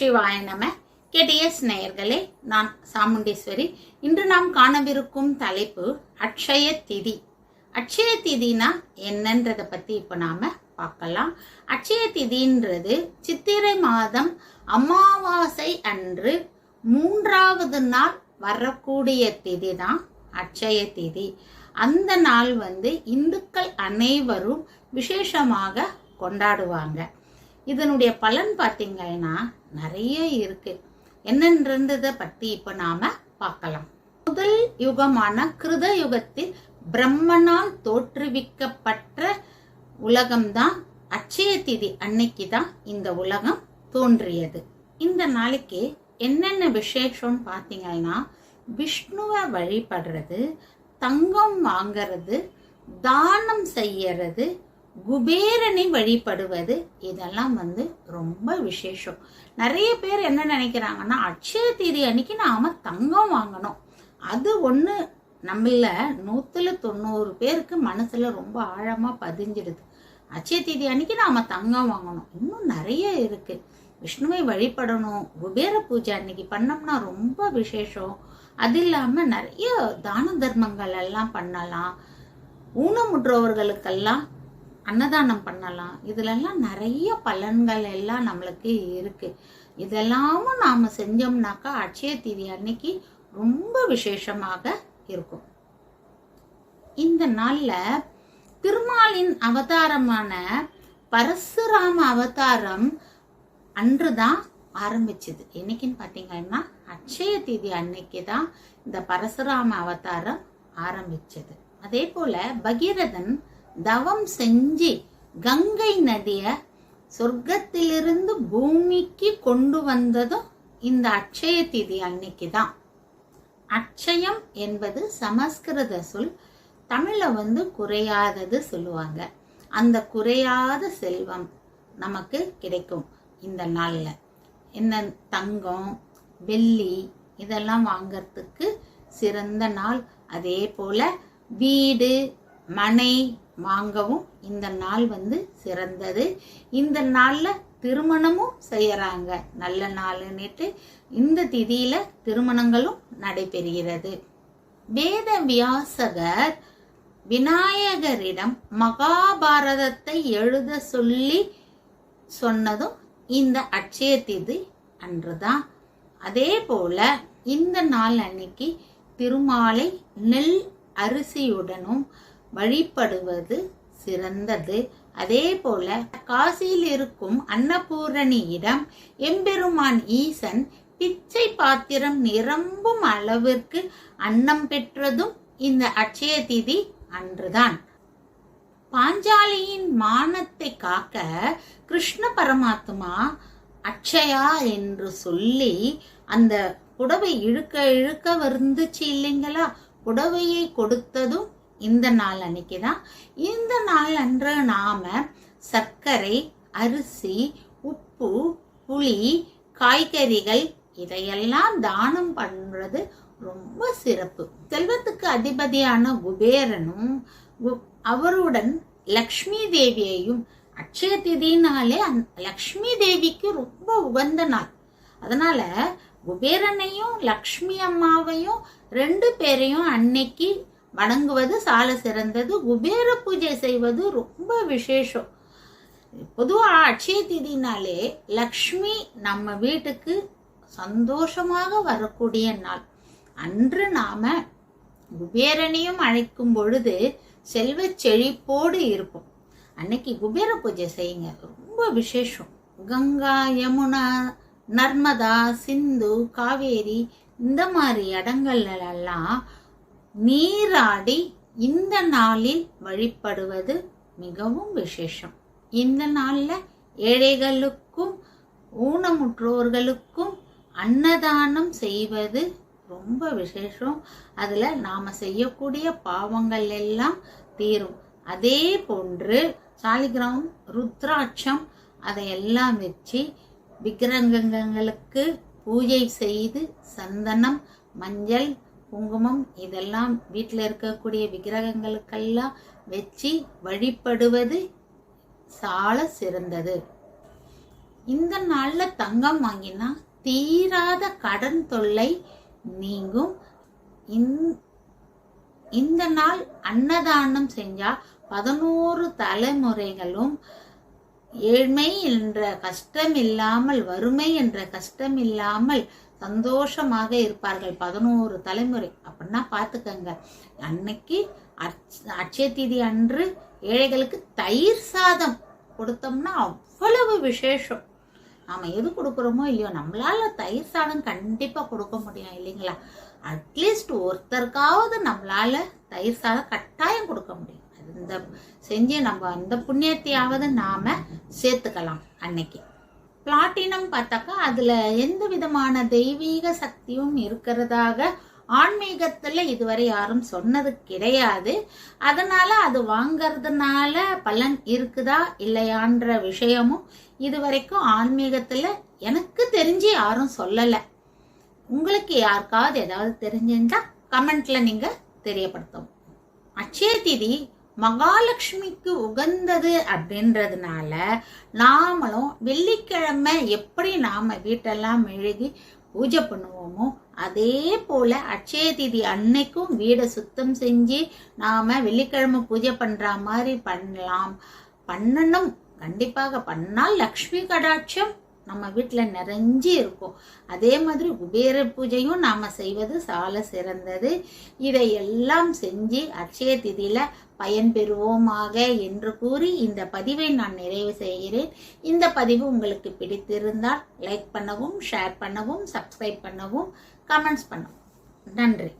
சிவாய நம. கேடிஎஸ் நேயர்களே நான் சாமுண்டீஸ்வரி. இன்று நாம் காணவிருக்கும் தலைப்பு அக்ஷய திதி. அக்ஷய திதினா என்னன்றதை பற்றி இப்போ நாம் பார்க்கலாம். அக்ஷய திதின்றது சித்திரை மாதம் அமாவாசை அன்று மூன்றாவது நாள் வரக்கூடிய திதி தான் அட்சய திதி. அந்த நாள் வந்து இந்துக்கள் அனைவரும் விசேஷமாக கொண்டாடுவாங்க. இதனுடைய பலன் பார்த்தீங்கன்னா நிறைய இருக்கு. என்னன்றதை பத்தி இப்போ நாம பார்க்கலாம். முதல் யுகமான கிருத யுகத்தில் பிரம்மனால் தோற்றுவிக்கப்பட்ட உலகம்தான் அச்சய திதி. அன்னைக்கு தான் இந்த உலகம் தோன்றியது. இந்த நாளைக்கு என்னென்ன விசேஷம்னு பார்த்தீங்கன்னா விஷ்ணுவை வழிபடுறது தங்கம் வாங்கிறது தானம் செய்யறது குபேரனை வழிபடுவது இதெல்லாம் வந்து ரொம்ப விசேஷம். நிறைய பேர் என்ன நினைக்கிறாங்கன்னா அட்சய தேதி அன்னைக்கு நாம தங்கம் வாங்கணும். அது ஒன்று நம்மள நூற்றுல தொண்ணூறு பேருக்கு மனசில் ரொம்ப ஆழமாக பதிஞ்சிடுது. அட்சய தேதி அன்னைக்கு நாம தங்கம் வாங்கணும். இன்னும் நிறைய இருக்கு. விஷ்ணுவை வழிபடணும். குபேர பூஜை அன்னைக்கு பண்ணோம்னா ரொம்ப விசேஷம். அது இல்லாமல் நிறைய தான தர்மங்கள் எல்லாம் பண்ணலாம். ஊனமுற்றவர்களுக்கெல்லாம் அன்னதானம் பண்ணலாம். இதுலெல்லாம் நிறைய பலன்கள் எல்லாம் நம்மளுக்கு இருக்கு. இதெல்லாமும் நாம செஞ்சோம்னாக்கா அட்சய தீதி அன்னைக்கு ரொம்ப விசேஷமாக இருக்கும். இந்த நாள்ல திருமாலின் அவதாரமான பரசுராம அவதாரம் அன்றுதான் ஆரம்பிச்சது. என்னைக்குன்னு பார்த்தீங்கன்னா அட்சய தீதி அன்னைக்கு தான் இந்த பரசுராம அவதாரம் ஆரம்பிச்சது. அதே போல பகீரதன் தவம் செஞ்சு கங்கை நதிய சொர்க்கத்திலிருந்து பூமிக்கு கொண்டு வந்ததும் இந்த அட்சய திதி அன்னைக்கு தான் அட்சயம் என்பது சமஸ்கிருத சொல் தமிழை வந்து குறையாதது சொல்லுவாங்க. அந்த குறையாத செல்வம் நமக்கு கிடைக்கும் இந்த நாளில். என்ன தங்கம் வெள்ளி இதெல்லாம் வாங்கறதுக்கு சிறந்த நாள். அதே போல வீடு மனை வாங்கவும் இந்த நாள் வந்து சிறந்தது. இந்த நாள்ல திருமணமும் செய்யறாங்க. நல்ல நாளுன்னுட்டு இந்த திதியில திருமணங்களும் நடைபெறுகிறது. வேத வியாசகர் விநாயகரிடம் மகாபாரதத்தை எழுத சொல்லி சொன்னதும் இந்த அட்சய திதி அன்றுதான். அதே போல இந்த நாள் அன்னைக்கு திருமாலை நெல் அரிசியுடனும் வழிபடுவது சிறந்தது. அதே போல காசியில் இருக்கும் அன்னபூரணியிடம் எம்பெருமான் ஈசன் பிச்சை பாத்திரம் நிரம்பும் அளவிற்கு அன்னம் பெற்றதும் இந்த அட்சய திதி அன்றுதான். பாஞ்சாலியின் மானத்தை காக்க கிருஷ்ண பரமாத்மா அட்சயா என்று சொல்லி அந்த புடவை இழுக்க இழுக்க வந்துச்சு இல்லைங்களா? புடவையை கொடுத்ததும் இந்த நாள் அன்னைக்கு தான் இந்த நாள் அன்று நாம சர்க்கரை அரிசி உப்பு புளி காய்கறிகள் இதையெல்லாம் தானம் பண்ணுறது ரொம்ப சிறப்பு. செல்வத்துக்கு அதிபதியான குபேரனும் அவருடன் லக்ஷ்மி தேவியையும் அட்சய திதினாலே லக்ஷ்மி தேவிக்கு ரொம்ப உகந்த நாள். அதனால குபேரனையும் லக்ஷ்மி அம்மாவையும் ரெண்டு பேரையும் அன்னைக்கு வணங்குவது சால சிறந்தது குபேர பூஜை செய்வது ரொம்ப விசேஷம். பொதுவாக அட்சய திதினாலே லக்ஷ்மி நம்ம வீட்டுக்கு சந்தோஷமாக வரக்கூடிய நாள். அன்று நாம குபேரனையும் அழைக்கும் பொழுது செல்வ செழிப்போடு இருப்போம். அன்னைக்கு குபேர பூஜை செய்யுங்க. ரொம்ப விசேஷம். கங்கா யமுனா நர்மதா சிந்து காவேரி இந்த மாதிரி இடங்கள்லாம் நீராடி இந்த நாளில் வழிபடுவது மிகவும் விசேஷம். இந்த நாளில் ஏழைகளுக்கும் ஊனமுற்றோர்களுக்கும் அன்னதானம் செய்வது ரொம்ப விசேஷம். அதில் நாம் செய்யக்கூடிய பாவங்கள் எல்லாம் தீரும். அதே போன்று சாலிகிராம் ருத்ராட்சம் அதையெல்லாம் வச்சு விக்கிரகங்களுக்கு பூஜை செய்து சந்தனம் மஞ்சள் குங்குமம் இதெல்லாம் வீட்டில் இருக்கக்கூடிய விக்கிரகங்களுக்கெல்லாம் வச்சு வழிபடுவது சால சிறந்தது. இந்த நாள்ல தங்கம் வாங்கினா தீராத கடன் தொல்லை நீங்கும். இந்த நாள் அன்னதானம் செஞ்சா பதினோரு தலைமுறைகளும் ஏழ்மை என்ற கஷ்டம் இல்லாமல் வறுமை என்ற கஷ்டம் இல்லாமல் சந்தோஷமாக இருப்பார்கள் பதினோரு தலைமுறை. அப்படின்னா பார்த்துக்கங்க. அன்னைக்கு அச் அட்சய தீதி அன்று ஏழைகளுக்கு தயிர் சாதம் கொடுத்தோம்னா அவ்வளவு விசேஷம். நாம் எது கொடுக்குறோமோ இல்லையோ நம்மளால் தயிர் சாதம் கண்டிப்பாக கொடுக்க முடியும் இல்லைங்களா? அட்லீஸ்ட் ஒருத்தருக்காவது நம்மளால் தயிர் சாதம் கட்டாயம் கொடுக்க முடியும். இந்த செஞ்சு நம்ம அந்த புண்ணியத்தையாவது நாம் சேர்த்துக்கலாம் அன்னைக்கு. பிளாட்டினம் பார்த்தாக்கா அதுல எந்த விதமான தெய்வீக சக்தியும் இருக்கிறதாக ஆன்மீகத்தில் இதுவரை யாரும் சொன்னது கிடையாது. அதனால அது வாங்கறதுனால பலன் இருக்குதா இல்லையான்ற விஷயமும் இதுவரைக்கும் ஆன்மீகத்தில் எனக்கு தெரிஞ்சு யாரும் சொல்லலை. உங்களுக்கு யாருக்காவது ஏதாவது தெரிஞ்சிருந்தா கமெண்ட்ல நீங்க தெரியப்படுத்தும் அச்சய திதி மகாலட்சுமிக்கு உகந்தது அப்படின்றதுனால நாமளும் வெள்ளிக்கிழமை எப்படி நாம வீட்டெல்லாம் மெழுகி பூஜை பண்ணுவோமோ அதே போல அட்சய திதி அன்னைக்கும் வீடை சுத்தம் செஞ்சு நாம வெள்ளிக்கிழமை பூஜை பண்ற மாதிரி பண்ணலாம். பண்ணணும். கண்டிப்பாக. பண்ணால் லக்ஷ்மி கடாட்சம் நம்ம வீட்டில் நிறைஞ்சி இருக்கும். அதே மாதிரி குபேர பூஜையும் நாம் செய்வது சால சிறந்தது. இதை எல்லாம் செஞ்சு அட்சய திதியில் பயன்பெறுவோமாக என்று கூறி இந்த பதிவை நான் நிறைவு செய்கிறேன். இந்த பதிவு உங்களுக்கு பிடித்திருந்தால் லைக் பண்ணவும் ஷேர் பண்ணவும் சப்ஸ்கிரைப் பண்ணவும் கமெண்ட்ஸ் பண்ணவும். நன்றி.